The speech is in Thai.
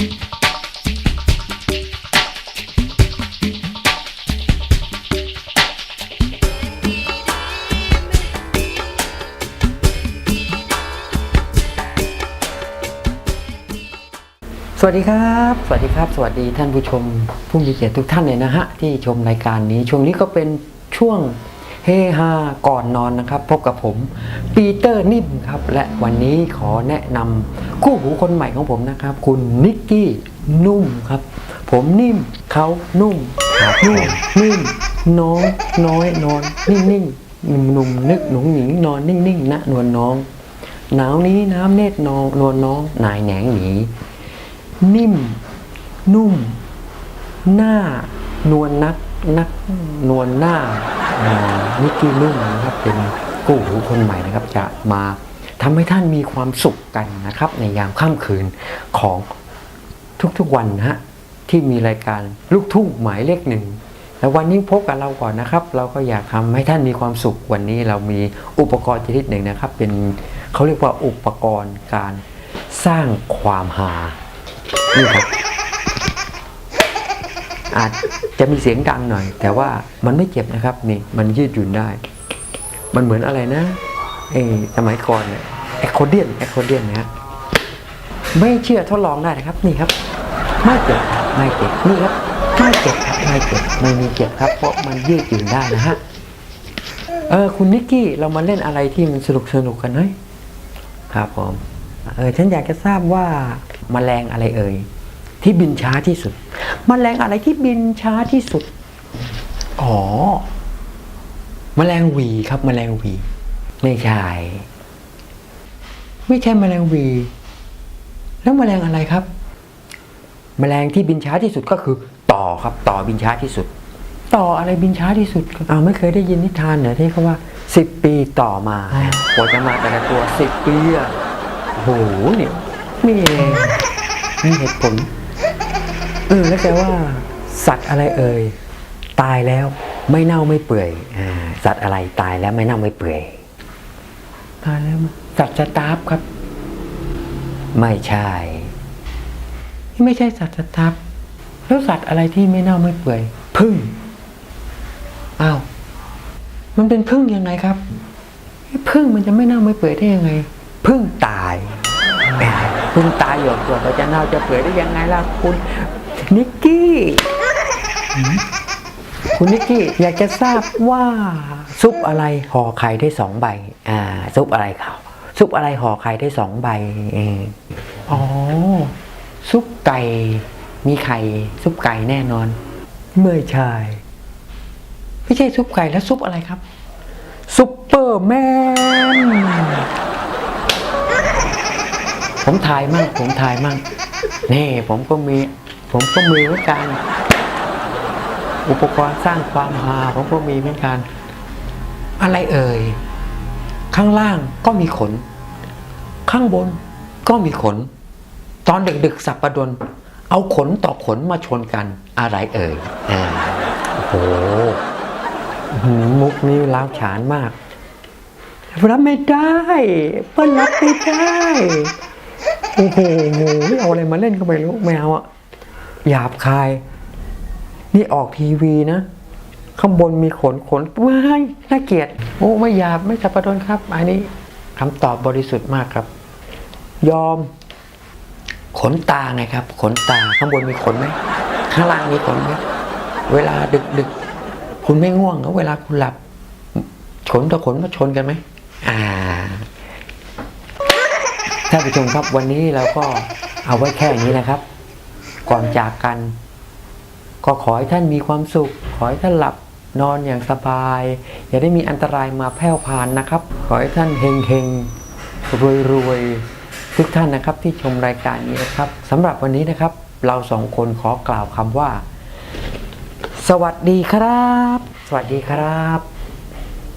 สวัสดีครับ สวัสดีครับ สวัสดีท่านผู้ชมผู้มีเกียรติทุกท่านเลยนะฮะที่ชมรายการนี้ช่วงนี้ก็เป็นช่วง เฮฮาก่อนนอนนะครับ พบกับผมปีเตอร์นิ่มครับ และวันนี้ขอแนะนำคู่หูคนใหม่ของผมนะครับ คุณนิกกี้นุ่มครับ ผมนิ่มเขานุ่มนุ่มนิ่มน้องน้อยนอนนิ่งนิ่งหนุ่มหนุ่มนึกหนุ่งหนิงนอนนิ่งนิ่งนะนวลน้อง หนาวนี้น้ำเนตรนองนวลน้องนายแหนงหนีนิ่ม นุ่ม หน้านวลนักนักนวลหน้าอ่า นิกกี้นุ่มนะครับเป็นกู้หูคนใหม่นะครับจะมาทำให้ท่านมีความสุขกันนะครับ ในยามค่ำคืนของทุกๆวันนะฮะที่มีรายการลูกทุ่งหมายเลขหนึ่งแล้ววันนี้พบกับเราก่อนนะครับ เราก็อยากทำให้ท่านมีความสุขวันนี้เรามีอุปกรณ์ชนิดหนึ่งนะครับ เป็นเขาเรียกว่าอุปกรณ์การสร้างความหานี่ครับ อาจจะมีเสียงดังหน่อย แต่ว่ามันไม่เจ็บนะครับนี่มันยืดหยุ่นได้ มันเหมือนอะไรนะเอ้สมัยก่อนเนี่ยแอคโคเดียนแอคโคเดียนนะฮะไม่เชื่อทดลองได้นะครับนี่ครับ ไม่เจ็บครับไม่เจ็บนี่ครับไม่เจ็บครับไม่เจ็บไม่มีเจ็บครับ เพราะมันยืดหยุ่นได้นะฮะเออคุณนิกกี้เรามาเล่นอะไรที่มันสนุกสนุกกันไหมครับผมเออฉันอยากจะทราบว่าแมลงอะไรเอ่ย ที่บินช้าที่สุดแมลงอะไรที่บินช้าที่สุด อ๋อแมลงหวีครับแมลงหวี ไม่ใช่ ไม่ใช่แมลงหวี แล้วแมลงอะไรครับแมลงที่บินช้าที่สุดก็คือ ต่อครับ ต่อบินช้าที่สุด ต่ออะไรบินช้าที่สุดครับอ้าวไม่เคยได้ยินนิทานเหรอที่เขาว่าสิบปีต่อมากว่าจะมาแต่ละตัวสิบปีอะโอ้โหเนี่ยนี่เองมีเหตุผล เออแล้วแกว่า สัตว์อะไรเอ่ยตายแล้วไม่เน่าไม่เปื่อยอ่าสัตว์อะไรตายแล้วไม่เน่าไม่เปื่อยตายแล้วสัตว์สตาร์ฟครับ ไม่ใช่ไม่ใช่สัตว์สตาร์ฟแล้วสัตว์อะไรที่ไม่เน่าไม่เปื่อยพึ่งอ้าวมันเป็นพึ่งยังไงครับเอ๊ะพึ่งมันจะไม่เน่าไม่เปื่อยได้ยังไงพึ่งตายแหมพึ่งตายหยดตัวเราจะเน่าจะเปื่อยได้ยังไงล่ะคุณ นิกกี้หืมคุณนิกกี้อยากจะทราบว่าซุปอะไรห่อไข่ได้สองใบ อ่า ซุปอะไรเขาซุปอะไรห่อไข่ได้สองใบเองอ๋อ ซุปไก่ มีไข่ ซุปไก่แน่นอนไม่ใช่ไม่ใช่ซุปไก่แล้วซุปอะไรครับซุปเปอร์แมน ผมถ่ายมั่งผมถ่ายมั่งนี่ผมก็มี ผมก็มีเหมือนกัน อุปกรณ์สร้างความฮาผมก็มีเหมือนกัน อะไรเอ่ย ข้างล่างก็มีขน ข้างบนก็มีขน ตอนดึกๆสับประดน เอาขนต่อขนมาชนกัน อะไรเอ่ยอ่าโอ้โหอื้อหือมุกนี้ล้าวฉานมากรับไม่ได้เปิ้ลรับไม่ได้ โอ้โหเอาอะไรมาเล่นก็ไม่รู้ไม่เอาอะ หยาบคาย นี่ออกทีวีนะ ข้างบนมีขนขนว้ายน่าเกลียด โอ้ไม่หยาบไม่สับปะรดครับ อันนี้คำตอบบริสุทธิ์มากครับ ยอม ขนตาไงครับ ขนตาข้างบนมีขนไหมข้างล่างมีขนไหมเวลาดึกดึกคุณไม่ง่วงเหรอเวลาคุณหลับ ขนต่อขนมาชนกันไหมอ่าท่านผู้ชมครับวันนี้เราก็เอาไว้แค่นี้นะครับ ก่อนจากกัน ก็ขอให้ท่านมีความสุข ขอให้ท่านหลับนอนอย่างสบาย อย่าได้มีอันตรายมาแพร่พานนะครับ ขอให้ท่านเฮงเฮงรวยรวยทุกท่านนะครับที่ชมรายการนี้นะครับสำหรับวันนี้นะครับ เราสองคนขอกล่าวคำว่า สวัสดีครับ สวัสดีครับ